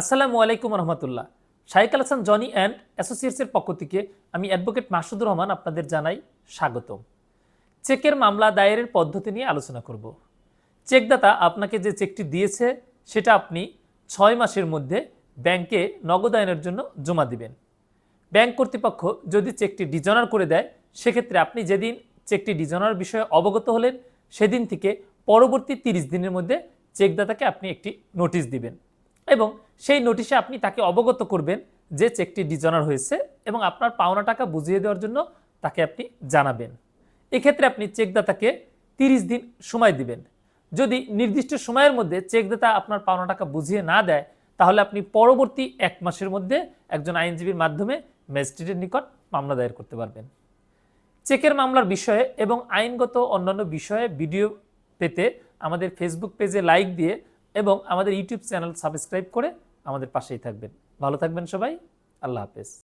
আসসালামু আলাইকুম রহমতুল্লাহ। শাইক আল হাসান, জনি অ্যান্ড অ্যাসোসিয়েটসের পক্ষ থেকে আমি অ্যাডভোকেট মাসুদুর রহমান আপনাদের জানাই স্বাগতম। চেকের মামলা দায়েরের পদ্ধতি নিয়ে আলোচনা করব। চেকদাতা আপনাকে যে চেকটি দিয়েছে, সেটা আপনি ছয় মাসের মধ্যে ব্যাংকে নগদায়নের জন্য জমা দিবেন। ব্যাংক কর্তৃপক্ষ যদি চেকটি ডিজনার করে দেয়, সেক্ষেত্রে আপনি যেদিন চেকটি ডিজনার বিষয়ে অবগত হলেন, সেদিন থেকে পরবর্তী তিরিশ দিনের মধ্যে চেকদাতাকে আপনি একটি নোটিশ দিবেন। এবং সেই নোটিশে আপনি তাকে অবগত করবেন যে চেকটি ডিজনার হয়েছে এবং আপনার পাওনা টাকা বুঝিয়ে দেওয়ার জন্য তাকে আপনি জানাবেন। এক্ষেত্রে আপনি চেকদাতাকে তিরিশ দিন সময় দিবেন। যদি নির্দিষ্ট সময়ের মধ্যে চেকদাতা আপনার পাওনা টাকা বুঝিয়ে না দেয়, তাহলে আপনি পরবর্তী এক মাসের মধ্যে একজন আইনজীবীর মাধ্যমে ম্যাজিস্ট্রেটের নিকট মামলা দায়ের করতে পারবেন। চেকের মামলার বিষয়ে এবং আইনগত অন্যান্য বিষয়ে ভিডিও পেতে আমাদের ফেসবুক পেজে লাইক দিয়ে এবং আমাদের ইউটিউব চ্যানেল সাবস্ক্রাইব করে আমাদের পাশেই থাকবেন। ভালো থাকবেন সবাই। আল্লাহ হাফেজ।